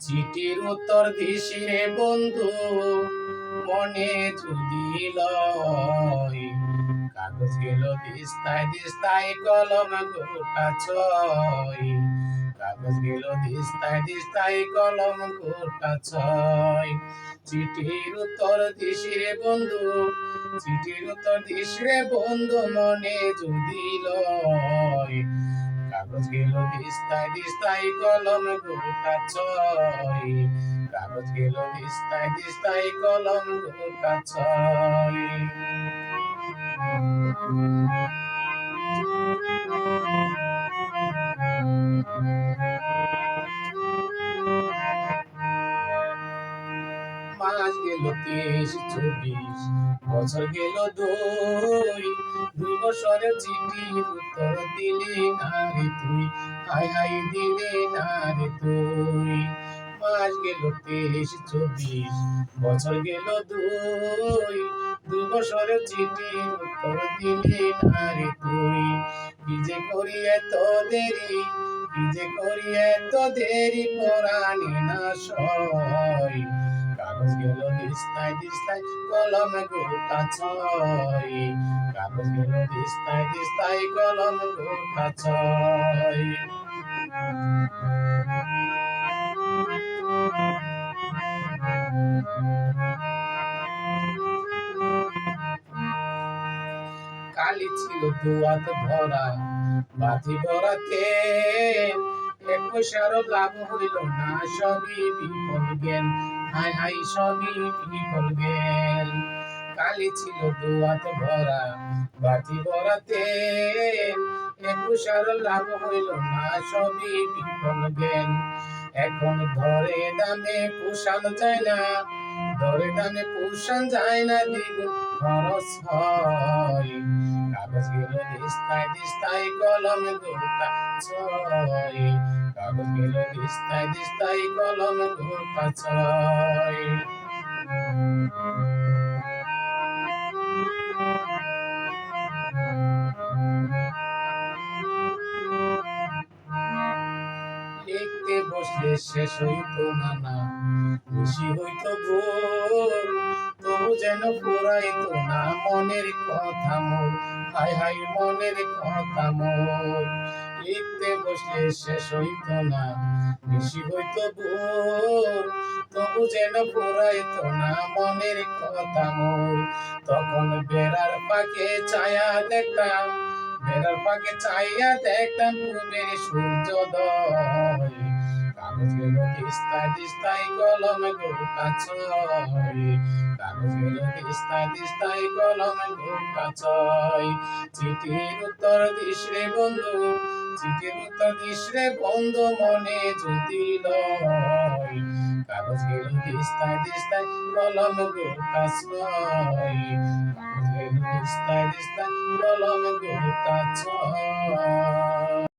চিঠির উত্তর দিছি রে বন্ধু, মনে যদি লয়। কাগজ গেল দিস্তায় দিস্তায় কলম গোটা ছয়। কাগজ গেল দিস্তায় দিস্তায় কলম গোটা ছয়। চিঠির উত্তর দিছি রে বন্ধু, চিঠির উত্তর দিস রে বন্ধু, মনে যদি লয়। দিস্তায় দিস্তায় কলম গোটা ছয়। কাগজ গেল দিস্তায় দিস্তায় কলম গোটা ছয়। মাস গেল তেইশ, চব্বিশ, বছর গেল দুই। দুই বছরের চিঠির উত্তর দিলি না রে তুই, হাই হাই দিলি না রে তুই। মাস গেল তেইশ, চব্বিশ, বছর গেল দুই। দুই বছরের চিঠির উত্তর দিলি না রে তুই, কি যে করি এত দেরি, কি যে করি এত দেরি, পরাণী না সয়। দিস্তায় দিস্তায় কলম গোটা ছয়। কাগজ গেল দিস্তায় কলম গোটা ছয়। কালি ছিল দুয়াত ভরা বাতি ভরাতে এক পয়সারও লাভ হইল না, সবই বিফল গেল। হাই হাই সবই বিফল গেল। কালি ছিল দুয়াত ভরা, বাতি ভরাতে এক পয়সারও লাভ হইল না, সবই বিফল গেল। এখন ধরে দামে পোষানো যায় না, ধরে দামে পোষান যায় না, দ্বিগুণ খরচ হয়। কাগজ গেল দিস্তায় দিস্তায় কলম গোটা ছয়। কাগজ গেল দিস্তায় দিস্তায় কলম গোটা ছয় বসলে শেষ হইতো না না খুশি হইতো ভোর, তবু যেন ফুরাইতো না মনের কথা মোর। হাই হাই মনের কথা মোর। লিখতে বসলে শেষ হইতো না খুশি হইতো ভোর, তবু যেন ফুরাইতো না মনের কথা মোর। তখন বেড়ার পাকে ছায়া দেখতাম, বেড়ার পাকে চাইয়া দেখতাম পূর্বের সূর্যোদয়। কাগজ গেল দিস্তায় দিস্তায় কলম গোটা ছয় কাগজ গেল দিস্তায় দিস্তায় কলম গোটা ছয় চিঠির উত্তর দিস রে বন্ধু চিঠির উত্তর দিস বন্ধু মনে যদি লয় কাগজ গেল দিস্তায় দিস্তায় কলম গোটা ছয় কাগজ গেল দিস্তায় দিস্তায় কলম গোটা ছয়